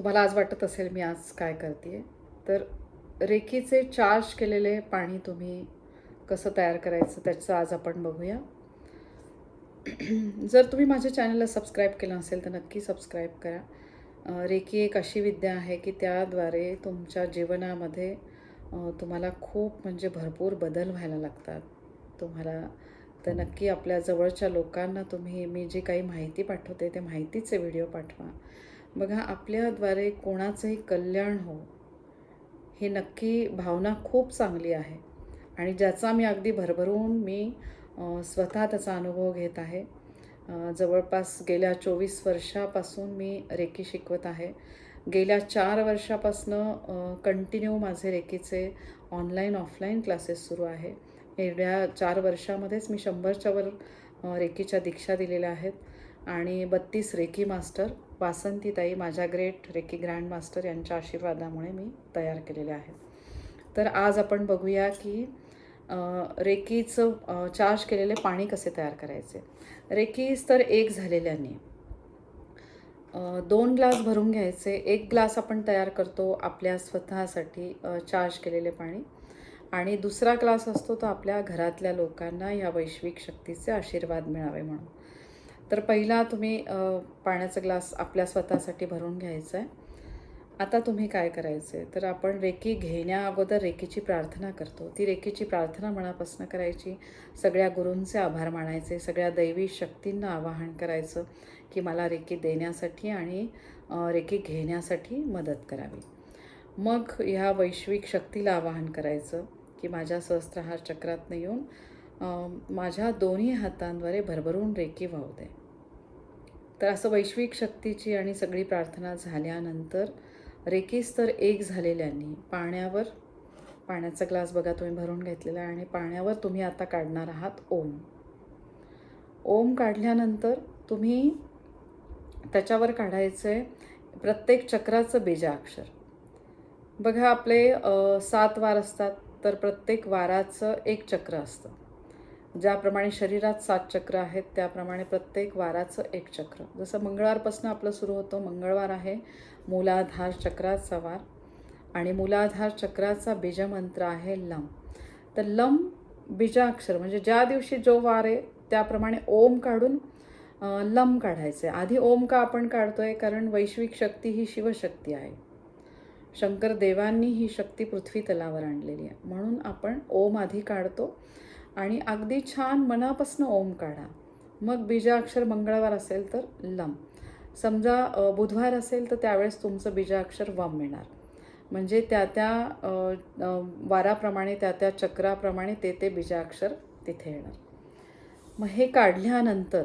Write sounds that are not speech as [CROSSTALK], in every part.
तुम्हाला आज वाटत असेल मी आज काय करते तर रेकीचे चार्ज केलेले पाणी तुम्ही कसं तयार करायचं त्याचं आज आपण बघूया. [CLEARS THROAT] जर तुम्ही माझ्या चॅनलला सबस्क्राईब केलं असेल तर नक्की सबस्क्राईब करा. रेकी एक अशी विद्या आहे की त्याद्वारे तुमच्या जीवनामध्ये तुम्हाला खूप म्हणजे भरपूर बदल व्हायला लागतात. तुम्हाला तर नक्की आपल्या जवळच्या लोकांना तुम्ही मी जी काही माहिती पाठवते ते माहितीचे व्हिडिओ पाठवा. बघा आपल्याद्वारे कोणाचंही कल्याण हो ही नक्की भावना खूप चांगली आहे. आणि ज्याचा मी अगदी भरभरून मी स्वतः त्याचा अनुभव घेत आहे. जवळपास गेल्या चोवीस वर्षापासून मी रेकी शिकवत आहे. गेल्या चार वर्षापासनं कंटिन्यू माझे रेकीचे ऑनलाईन ऑफलाईन क्लासेस सुरू आहे. एवढ्या चार वर्षामध्येच मी शंभरच्या वर रेकीच्या दीक्षा दिलेल्या आहेत. आणि बत्तीस रेकी मास्टर वासंतीताई माझ्या ग्रेट रेकी ग्रँड मास्टर यांच्या आशीर्वादामुळे मी तयार केलेले आहेत तर आज आपण बघूया की रेकीचं चार्ज केलेले पाणी कसे तयार करायचे? रेकी स्तर एक झालेल्याने दोन ग्लास भरून घ्यायचे एक ग्लास आपण तयार करतो आपल्या स्वतःसाठी चार्ज केलेले पाणी आणि दुसरा ग्लास असतो तो आपल्या घरातल्या लोकांना या वैश्विक शक्तीचे आशीर्वाद मिळावे म्हणून. तर पहिला तुम्ही पाण्याचा ग्लास आपल्या स्वतःसाठी भरून घ्यायचा आहे आता तुम्ही काय करायचं आहे तर आपण रेकी घेण्या अगोदर रेकीची प्रार्थना करतो. ती रेकीची प्रार्थना मनापासून करायची. सगळ्या गुरूंचे आभार मानायचे. सगळ्या दैवी शक्तींना आवाहन करायचं की मला रेकी देण्यासाठी आणि रेकी घेण्यासाठी मदत करावी. मग ह्या वैश्विक शक्तीला आवाहन करायचं की माझ्या सहस्त्रहार चक्रातनं येऊन माझ्या दोन्ही हातांद्वारे भरभरून रेकी वाहू दे. तर असं वैश्विक शक्तीची आणि सगळी प्रार्थना झाल्यानंतर रेकीस तर एक झालेल्यांनी. पाण्यावर पाण्याचा ग्लास बघा तुम्ही भरून घेतलेला आहे आणि पाण्यावर तुम्ही आता काढणार आहात ओम. ओम काढल्यानंतर तुम्ही त्याच्यावर काढायचं आहे प्रत्येक चक्राचं बीजाक्षर. बघा आपले सात वार असतात तर प्रत्येक वाराचं एक चक्र असतं. ज्याप्रमाणे शरीरात सात चक्र आहेत त्याप्रमाणे प्रत्येक वाराचं एक चक्र. जसं मंगळवारपासून आपलं सुरू होतं मंगळवार आहे मूलाधार चक्राचा वार. आणि मूलाधार चक्राचा बीजमंत्र आहे लम. तर लम बीजाक्षर म्हणजे ज्या दिवशी जो वार आहे त्याप्रमाणे ओम काढून अ, लम काढायचे. आधी ओम का आपण काढतो आहे कारण वैश्विक शक्ती ही शिवशक्ती आहे. शंकर देवांनी ही शक्ती पृथ्वी तलावर आणलेली आहे. म्हणून आपण ओम आधी काढतो. आणि अगदी छान मनापासून ओम काढा. मग बीजाक्षर मंगळवार असेल तर लम. समजा बुधवार असेल तर त्यावेळेस तुमचं बीजाक्षर वम मिळणार म्हणजे त्या त्या वाराप्रमाणे त्या त्या चक्राप्रमाणे ते ते बीजाक्षर तिथे येणार. मग हे काढल्यानंतर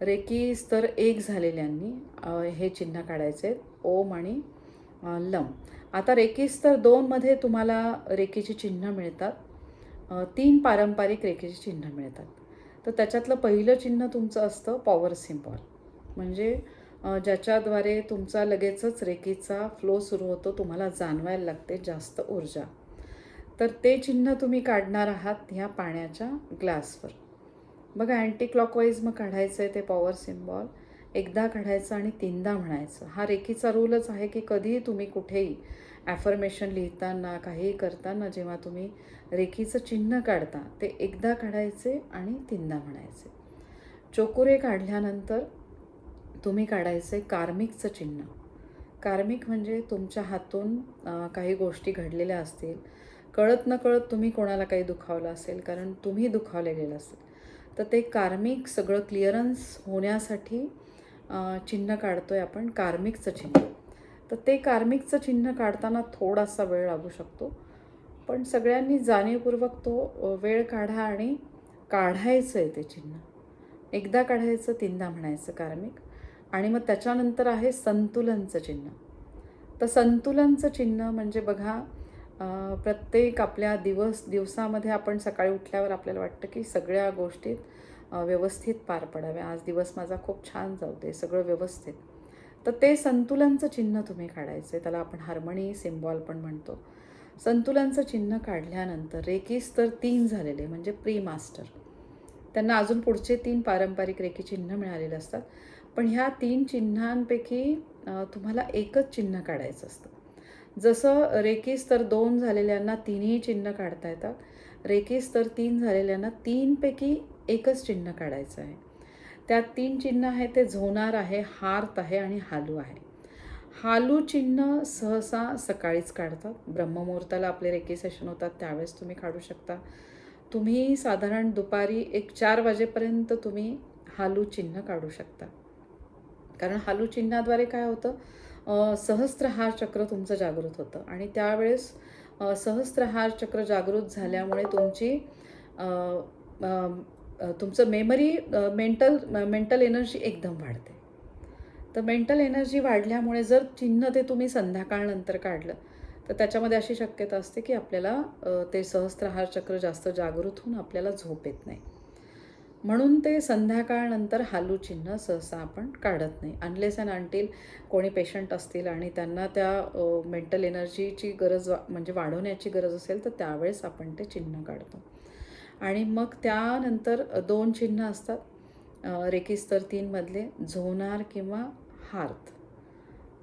रेकी स्तर एक झालेल्यांनी हे चिन्ह काढायचे. ओम आणि लम. आता रेकी स्तर दोनमध्ये तुम्हाला रेकीची चिन्ह मिळतात. तीन पारंपरिक रेखेची चिन्ह मिळतात. तर त्याच्यातलं पहिलं चिन्ह तुमचं असतं पॉवर सिम्बॉल म्हणजे ज्याच्याद्वारे तुमचा लगेचच रेखेचा फ्लो सुरू होतो तुम्हाला जाणवायला लागते जास्त ऊर्जा. तर ते चिन्ह तुम्ही काढणार आहात ह्या पाण्याच्या ग्लासवर बघा अँटी क्लॉकवाईज मग काढायचं आहे ते पॉवर सिम्बॉल एकदा काढायचं आणि तीनदा म्हणायचं. हा रेखीचा रूलच आहे की कधीही तुम्ही कुठेही ॲफर्मेशन लिहिताना काहीही करताना जेव्हा तुम्ही रेखीचं चिन्ह काढता ते एकदा काढायचे आणि तीनदा म्हणायचे. चोकुरे काढल्यानंतर तुम्ही काढायचे कार्मिकचं चिन्ह. कार्मिक म्हणजे तुमच्या हातून काही गोष्टी घडलेल्या असतील. कळत न कळत तुम्ही कोणाला काही दुखावलं असेल कारण तुम्ही दुखावले गेलं असेल. तर ते कार्मिक सगळं क्लिअरन्स होण्यासाठी चिन्ह काढतो आहे आपण कार्मिकचं चिन्ह. तर ते कार्मिकचं चिन्ह काढताना थोडासा वेळ लागू शकतो. पण सगळ्यांनी जाणीवपूर्वक तो वेळ काढा आणि काढायचं आहे ते चिन्ह. एकदा काढायचं तीनदा म्हणायचं कार्मिक. आणि मग त्याच्यानंतर आहे संतुलनचं चिन्ह. तर संतुलनचं चिन्ह म्हणजे बघा प्रत्येक आपल्या दिवस दिवसामध्ये आपण सकाळी उठल्यावर आपल्याला वाटतं की सगळ्या गोष्टीत व्यवस्थित पार पडाव्या. आज दिवस माझा खूप छान जाऊ दे सगळं व्यवस्थित. तर ते संतुलनचं चिन्ह तुम्ही काढायचं आहे त्याला आपण हार्मनी सिम्बॉल पण म्हणतो. संतुलनचं चिन्ह काढल्यानंतर रेकीस तर तीन झालेले म्हणजे प्री मास्टर त्यांना अजून पुढचे तीन पारंपरिक रेकी चिन्ह मिळालेले असतात. पण ह्या तीन चिन्हांपैकी तुम्हाला एकच चिन्ह काढायचं असतं. जसं रेकी स्तर दोन झालेल्यांना तिन्ही चिन्ह काढता येतात. रेकी स्तर तीन झालेल्यांना तीनपैकी एकच चिन्ह काढायचं आहे. त्यात तीन चिन्ह आहे ते झोनार आहे हार्त आहे आणि हालू आहे. हालू चिन्ह सहसा सकाळीच काढतात. ब्रह्ममुहूर्ताला आपले रेकी सेशन होतात त्यावेळेस तुम्ही काढू शकता. तुम्ही साधारण दुपारी एक चार वाजेपर्यंत तुम्ही हालू चिन्ह काढू शकता. कारण हालू चिन्हाद्वारे काय होतं? सहस्त्रहार चक्र तुमचं जागृत होतं. आणि त्यावेळेस सहस्त्रहार चक्र जागृत झाल्यामुळे तुमची तुमचं मेमरी मेंटल मेंटल एनर्जी एकदम वाढते. तर मेंटल एनर्जी वाढल्यामुळे जर चिन्ह ते तुम्ही संध्याकाळनंतर काढलं तर त्याच्यामध्ये अशी शक्यता असते की आपल्याला ते सहस्त्रहार चक्र जास्त जागृत होऊन आपल्याला झोप येत नाही. म्हणून ते संध्याकाळनंतर हालू चिन्ह सहसा आपण काढत नाही. अनलेस अँड आणटील कोणी पेशंट असतील आणि त्यांना त्या मेंटल एनर्जीची गरज वा म्हणजे वाढवण्याची गरज असेल तर त्यावेळेस आपण ते चिन्ह काढतो. आणि मग त्यानंतर दोन चिन्ह असतात. रेकिस्तर तीनमधले झोनार किंवा हार्थ.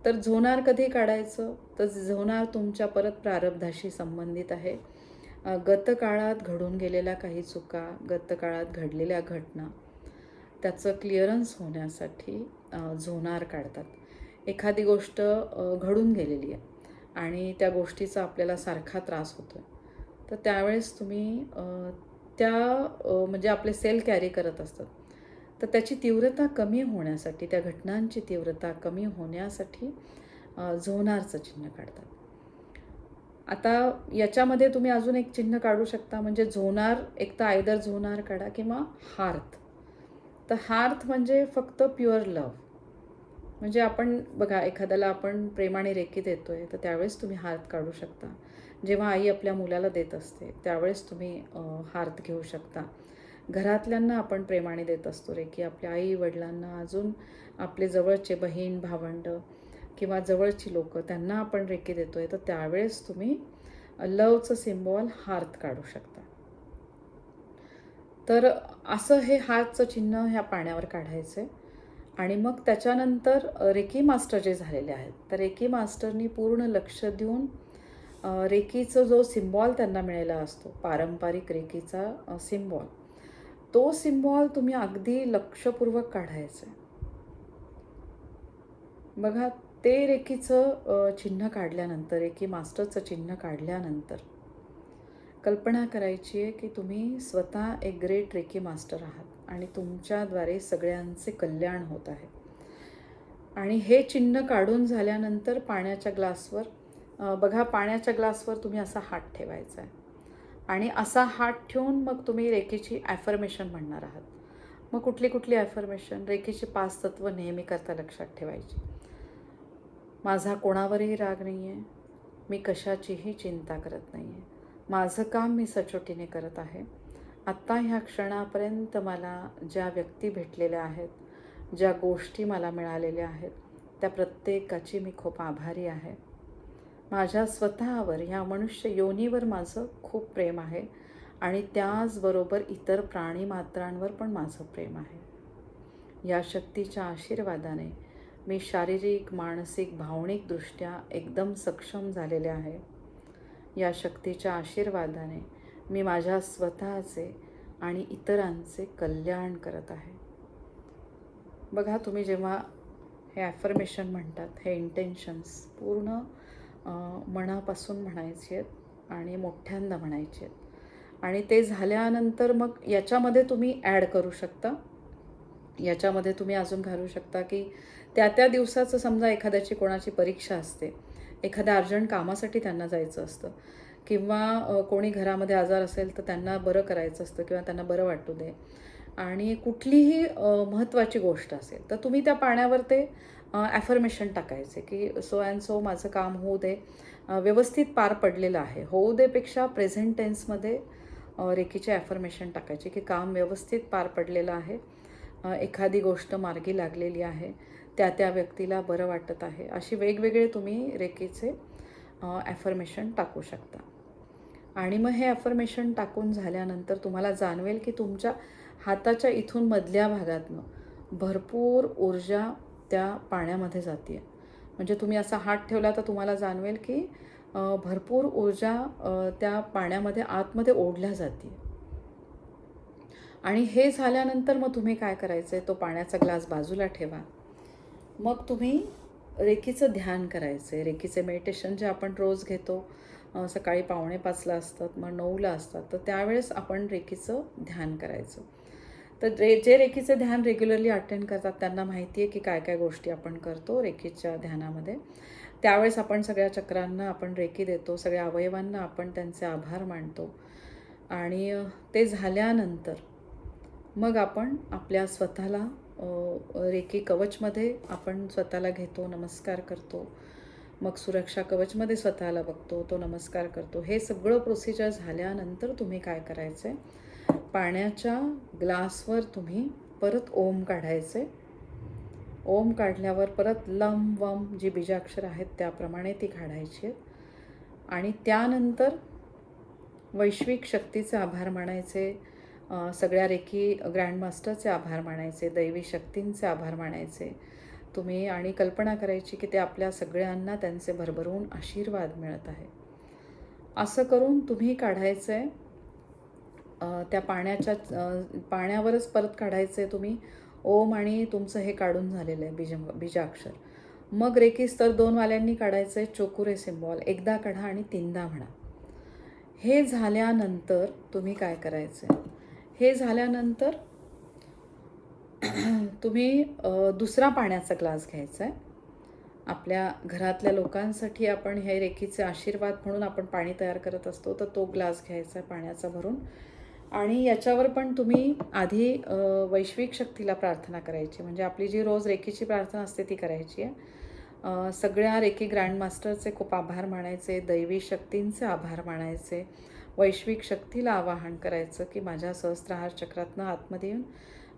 तर झोनार कधी काढायचं? तर झोनार तुमच्या परत प्रारब्धाशी संबंधित आहे. गतकाळात घडून गेलेल्या काही चुका गतकाळात घडलेल्या घटना त्याचं क्लिअरन्स होण्यासाठी झोनार काढतात. एखादी गोष्ट घडून गेलेली आहे आणि त्या गोष्टीचा आपल्याला सारखा त्रास होतो आहे तर त्यावेळेस तुम्ही त्या म्हणजे आपले सेल कॅरी करत असतात. तर त्याची तीव्रता कमी होण्यासाठी त्या घटनांची तीव्रता कमी होण्यासाठी झोनारचं चिन्ह काढतात. आता याच्यामध्ये तुम्ही अजून एक चिन्ह काढू शकता म्हणजे झोनार एक तर आयदर झोनार काढा किंवा हार्थ. तर हार्थ म्हणजे फक्त प्युअर लव म्हणजे आपण बघा एखाद्याला आपण प्रेमाने रेखी देतो आहे तर त्यावेळेस तुम्ही हार्थ काढू शकता. जेव्हा आई आपल्या मुलाला देत असते त्यावेळेस तुम्ही हार्थ घेऊ शकता. घरातल्यांना आपण प्रेमाने देत असतो रेकी आपल्या आई वडिलांना अजून आपले जवळचे बहीण भावंड किंवा जवळची लोक त्यांना आपण रेकी देतोय तर त्यावेळेस तुम्ही लवचं सिम्बॉल हार्थ काढू शकता. तर असं हे हार्टचं चिन्ह ह्या पाण्यावर काढायचं आहे. आणि मग त्याच्यानंतर रेकी मास्टर जे झालेले आहेत तर रेकी मास्टरनी पूर्ण लक्ष देऊन रेकीचं जो सिम्बॉल त्यांना मिळालेला असतो पारंपरिक रेकीचा सिम्बॉल तो सिम्बॉल तुम्ही अगदी लक्षपूर्वक काढायचं आहे. बघा ते रेकीचं चिन्ह काढल्यानंतर रेकी मास्टरचं चिन्ह काढल्यानंतर कल्पना करायची आहे की तुम्ही स्वतः एक ग्रेट रेकी मास्टर आहात आणि तुमच्याद्वारे सगळ्यांचे कल्याण होत आहे. आणि हे चिन्ह काढून झाल्यानंतर पाण्याच्या ग्लासवर बघा पाण्याच्या ग्लासवर तुम्ही असा हात ठेवायचा आहे आणि असा हात ठेवून मग तुम्ही रेखेची ॲफर्मेशन म्हणणार आहात. मग कुठली कुठली ॲफर्मेशन रेखेची पाच तत्व नेहमी करता लक्षात ठेवायची. माझा कोणावरही राग नाही आहे मी कशाचीही चिंता करत नाही आहे माझं काम मी सचोटीने करत आहे. आत्ता ह्या क्षणापर्यंत मला ज्या व्यक्ती भेटलेल्या आहेत ज्या गोष्टी मला मिळालेल्या आहेत त्या प्रत्येकाची मी खूप आभारी आहे. माझ्या स्वतःवर ह्या मनुष्य योनीवर माझं खूप प्रेम आहे आणि त्याचबरोबर इतर प्राणीमात्रांवर पण माझं प्रेम आहे. या शक्तीच्या आशीर्वादाने मी शारीरिक मानसिक भावनिकदृष्ट्या एकदम सक्षम झालेले आहे. या शक्तीच्या आशीर्वादाने मी माझ्या स्वतःचे आणि इतरांचे कल्याण करत आहे. बघा तुम्ही जेव्हा हे ॲफर्मेशन म्हणतात हे इंटेन्शन्स पूर्ण मनापासून म्हणायचे आहेत आणि मोठ्यांदा म्हणायचे आहेत. आणि ते झाल्यानंतर मग याच्यामध्ये तुम्ही ॲड करू शकता. याच्यामध्ये तुम्ही अजून घालू शकता की त्या त्या दिवसाचं समजा एखाद्याची कोणाची परीक्षा असते एखाद्या अर्जंट कामासाठी त्यांना जायचं असतं किंवा कोणी घरामध्ये आजार असेल तर त्यांना बरं करायचं असतं किंवा त्यांना बरं वाटू दे. आणि कुठलीही महत्त्वाची गोष्ट असेल तर तुम्ही त्या पाण्यावर ते ॲफर्मेशन टाकायचे की सो अँड सो माझं काम होऊ दे. व्यवस्थित पार पडलेलं आहे. होऊ देपेक्षा प्रेझेंट टेन्समध्ये रेखीचे ॲफर्मेशन टाकायचे की काम व्यवस्थित पार पडलेलं आहे. एखादी गोष्ट मार्गी लागलेली आहे. त्या त्या व्यक्तीला बरं वाटत आहे. अशी वेगवेगळे तुम्ही रेकीचे ॲफर्मेशन टाकू शकता. आणि मग हे ॲफर्मेशन टाकून झाल्यानंतर तुम्हाला जाणवेल की तुमच्या हाताच्या इथून मधल्या भागातनं भरपूर ऊर्जा त्या पाण्यामध्ये जाते म्हणजे तुम्ही असा हात ठेवला तर तुम्हाला जाणवेल की भरपूर ऊर्जा त्या पाण्यामध्ये आतमध्ये ओढल्या जाते आणि हे झाल्यानंतर मग तुम्ही काय करायचं आहे तो पाण्याचा ग्लास बाजूला ठेवा. मग तुम्ही रेकीचं ध्यान करायचं आहे रेकीचे मेडिटेशन जे आपण रोज घेतो सकाळी पावणे पाचला असतात मग नऊला असतात तर त्यावेळेस आपण रेकीचं ध्यान करायचं. तर रे जे रेखीचे ध्यान रेग्युलरली अटेंड करतात त्यांना माहिती आहे की काय काय गोष्टी आपण करतो रेखीच्या ध्यानामध्ये. त्यावेळेस आपण सगळ्या चक्रांना आपण रेखी देतो सगळ्या अवयवांना आपण त्यांचे आभार मानतो. आणि ते झाल्यानंतर मग आपण आपल्या स्वतःला रेखी कवचमध्ये आपण स्वतःला घेतो नमस्कार करतो. मग सुरक्षा कवचमध्ये स्वतःला बघतो तो नमस्कार करतो. हे सगळं प्रोसिजर झाल्यानंतर तुम्ही काय करायचं आहे पाण्याच्या ग्लासवर तुम्ही परत ओम काढायचे. ओम काढल्यावर परत लम वम जी बीजाक्षर आहेत त्याप्रमाणे ती काढायची. आहेत आणि त्यानंतर वैश्विक शक्तीचे आभार मानायचे सगळ्या रेकी ग्रँडमास्टरचे आभार मानायचे दैवी शक्तींचे आभार मानायचे. तुम्ही आणि कल्पना करायची की ते आपल्या सगळ्यांना त्यांचे भरभरून आशीर्वाद मिळत आहे. असं करून तुम्ही काढायचं आहे त्या पाण्याच्या पाण्यावरच परत काढायचं आहे तुम्ही. ओम आणि तुमचं हे काढून झालेलं आहे बीज बीजाक्षर. मग रेकी स्तर दोन वाल्यांनी काढायचं आहे चोकुरे सिम्बॉल. एकदा काढा आणि तीनदा म्हणा. हे झाल्यानंतर तुम्ही काय करायचं आहे हे झाल्यानंतर [CLEARS THROAT] तुम्ही दुसरा पाण्याचा ग्लास घ्यायचा आहे आपल्या घरातल्या लोकांसाठी आपण हे रेखीचे आशीर्वाद म्हणून आपण पाणी तयार करत असतो तर तो ग्लास घ्यायचा आहे पाण्याचा भरून. आणि याच्यावर पण तुम्ही आधी वैश्विक शक्तीला प्रार्थना करायची. म्हणजे आपली जी रोज रेखीची प्रार्थना असते ती करायची आहे. सगळ्या रेखी ग्रँडमास्टरचे खूप आभार मानायचे दैवी शक्तींचे आभार मानायचे वैश्विक शक्तीला आवाहन करायचं की माझ्या सहस्त्रहार चक्रातनं आतमध्ये येऊन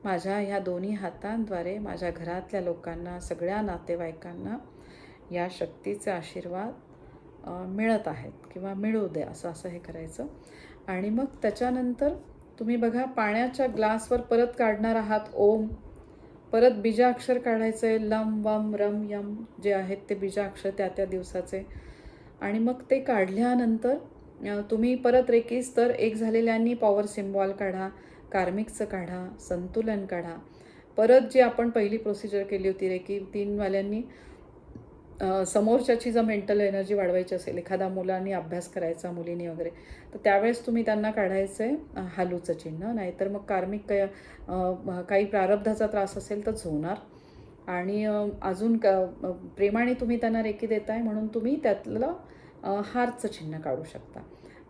माझ्या ह्या दोन्ही हातांद्वारे माझ्या घरातल्या लोकांना सगळ्या नातेवाईकांना या शक्तीचे आशीर्वाद मिळत आहेत किंवा मिळू दे असं असं हे करायचं. आणि मग त्याच्यानंतर तुम्ही बघा पाण्याच्या ग्लासवर परत काढणार आहात ओम. परत बीजाक्षर काढायचं आहे लम वम रम यम जे आहेत ते बीजाक्षर त्या त्या दिवसाचे. आणि मग ते काढल्यानंतर तुम्ही परत रेकीस तर एक झालेल्यांनी पॉवर सिम्बॉल काढा कार्मिकचं काढा संतुलन काढा. परत जी आपण पहिली प्रोसिजर केली होती रेकी तीनवाल्यांनी समोरच्याची जर मेंटल एनर्जी वाढवायची असेल एखादा मुलांनी अभ्यास करायचा मुलींनी वगैरे तर त्यावेळेस तुम्ही त्यांना काढायचं आहे हालूचं चिन्ह. नाहीतर मग कार्मिक काय काही प्रारब्धाचा त्रास असेल तर झोणार. आणि अजून क प्रेमाने तुम्ही त्यांना रेकी देताय म्हणून तुम्ही त्यातलं हारचं चिन्ह काढू शकता.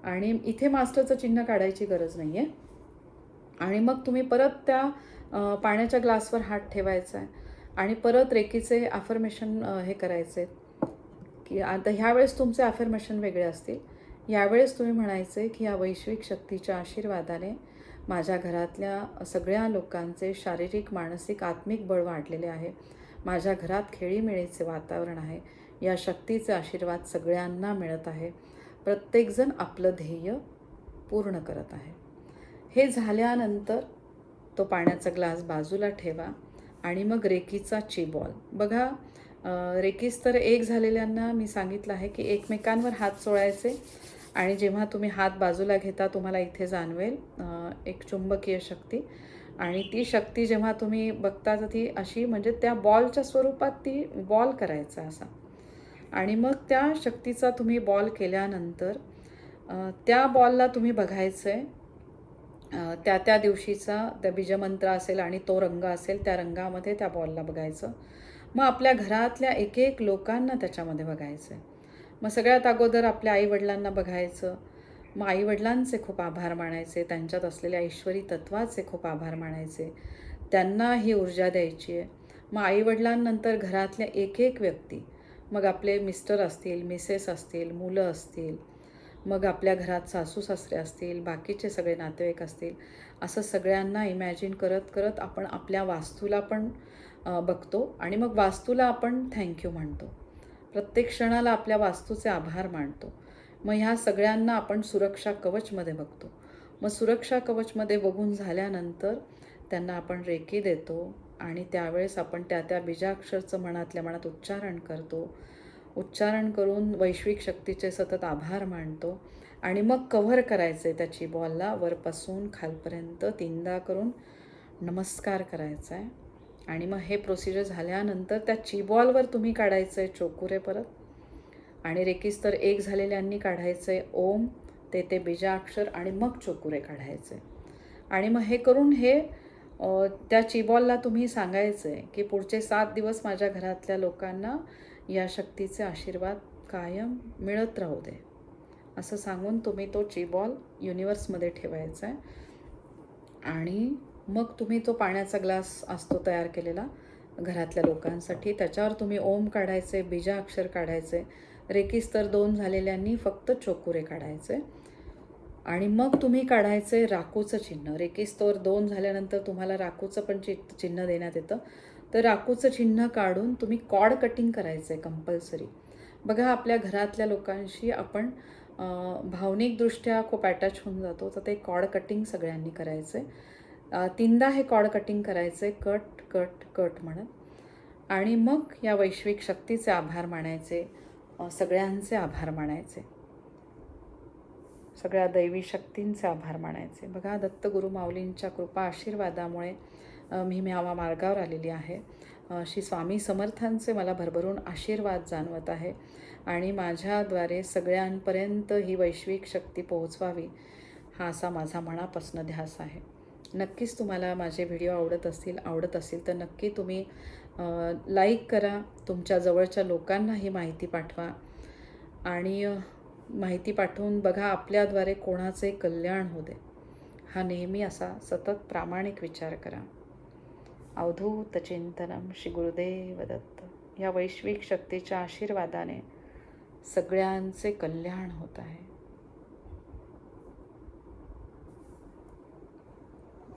आणि इथे मास्टरचं चिन्ह काढायची गरज नाही आहे आणि मग तुम्ही परत त्या पाण्याच्या ग्लासवर हात ठेवायचा आहे आणि परत रेकीचे ॲफर्मेशन हे करायचे. की आता ह्यावेळेस तुमचे ॲफर्मेशन वेगळे असतील. यावेळेस तुम्ही म्हणायचे की या वैश्विक शक्तीच्या आशीर्वादाने माझ्या घरातल्या सगळ्या लोकांचे शारीरिक मानसिक आत्मिक बळ वाढलेले आहे. माझ्या घरात खेळीमेळीचे वातावरण आहे. या शक्तीचे आशीर्वाद सगळ्यांना मिळत आहे. प्रत्येकजण आपलं ध्येय पूर्ण करत आहे. हे झाल्यानंतर तो पाण्याचा ग्लास बाजूला ठेवा. आणि मग रेकीचा चेबॉल. बघा रेकीस तर एक झालेल्यांना मी सांगितलं आहे की एकमेकांवर हात चोळायचे आणि जेव्हा तुम्ही हात बाजूला घेता तुम्हाला इथे जाणवेल एक चुंबकीय शक्ती. आणि ती शक्ती जेव्हा तुम्ही बघता तर ती अशी म्हणजे त्या बॉलच्या स्वरूपात ती बॉल करायचा असा. आणि मग त्या शक्तीचा तुम्ही बॉल केल्यानंतर त्या बॉलला तुम्ही बघायचं आहे त्या त्या दिवशीचा त्या बीजमंत्र असेल आणि तो रंग असेल त्या रंगामध्ये त्या बॉलला बघायचं. मग आपल्या घरातल्या एक एक लोकांना त्याच्यामध्ये बघायचं आहे मग सगळ्यात अगोदर आपल्या आईवडिलांना बघायचं. मग आईवडिलांचे खूप आभार मानायचे त्यांच्यात असलेल्या ईश्वरी तत्वाचे खूप आभार मानायचे. त्यांना ही ऊर्जा द्यायची आहे. मग आईवडिलांनंतर घरातल्या एक एक व्यक्ती मग आपले मिस्टर असतील मिसेस असतील मुलं असतील मग आपल्या घरात सासू सासरे असतील बाकीचे सगळे नातेवाईक असतील असं सगळ्यांना इमॅजिन करत करत आपण आपल्या वास्तूला पण बघतो आणि मग वास्तूला आपण थँक्यू म्हणतो प्रत्येक क्षणाला आपल्या वास्तूचे आभार मानतो. मग ह्या सगळ्यांना आपण सुरक्षा कवचमध्ये बघतो. मग सुरक्षा कवचमध्ये बघून झाल्यानंतर त्यांना आपण रेकी देतो आणि त्यावेळेस आपण त्या त्या बीजाक्षरचं मनातल्या मनात उच्चारण करतो. उच्चारण करून वैश्विक शक्तीचे सतत आभार मानतो आणि मग कव्हर करायचे त्याची बॉलला वरपासून खालपर्यंत तीनदा करून नमस्कार करायचा आहे आणि मग हे प्रोसिजर झाल्यानंतर त्या चिबॉलवर तुम्ही काढायचं आहे चोकुरे परत. आणि रेकीस्तर एक झालेल्यांनी काढायचं आहे ओम ते ते बीजाक्षर आणि मग चोकुरे काढायचे आणि मग हे करून हे त्या चिबॉलला तुम्ही सांगायचं आहे की पुढचे सात दिवस माझ्या घरातल्या लोकांना या शक्तीचे आशीर्वाद कायम मिळत राहू दे. असं सांगून तुम्ही तो चिबॉल युनिवर्समध्ये ठेवायचा आहे. आणि मग तुम्ही तो पाण्याचा ग्लास असतो तयार केलेला घरातल्या लोकांसाठी. त्याच्यावर तुम्ही ओम काढायचे बीजा अक्षर काढायचे. रेकीस्तर दोन झालेल्यांनी फक्त चोकुरे काढायचे. आणि मग तुम्ही काढायचे राकूचं चिन्ह. रेकीस्तर दोन झाल्यानंतर तुम्हाला राखूचं पण चि चिन्ह देण्यात येतं. तर राकूचं चिन्ह काढून तुम्ही कॉड कटिंग करायचं आहे कंपल्सरी. बघा आपल्या घरातल्या लोकांशी आपण भावनिकदृष्ट्या खूप अटॅच होऊन जातो तर ते कॉड कटिंग सगळ्यांनी करायचं आहे तीनदा हे कॉड कटिंग करायचे कट कट कट म्हणत आणि मग या वैश्विक शक्तीचे आभार मानायचे सगळ्यांचे आभार मानायचे. सगळ्या दैवी शक्तींचे आभार मानायचे. बघा दत्तगुरु माऊलींच्या कृपा आशीर्वादामुळे मी म्यावा मार्गावर आलेली आहे. श्री स्वामी समर्थांचे मला भरभरून आशीर्वाद जाणवत आहे आणि माझ्याद्वारे सगळ्यांपर्यंत ही वैश्विक शक्ती पोहोचवावी हा असा माझा मनापासून ध्यास आहे. नक्कीच तुम्हाला माझे व्हिडिओ आवडत असतील आवडत असतील तर नक्की तुम्ही लाईक करा तुमच्या जवळच्या लोकांना ही माहिती पाठवा आणि माहिती पाठवून बघा आपल्याद्वारे कोणाचे कल्याण होऊ दे. हा नेहमी असा सतत प्रामाणिक विचार करा. अवधूत चिंतनम श्री गुरुदेव दत्त या वैश्विक शक्तीच्या आशीर्वादाने सगळ्यांचे कल्याण होत आहे.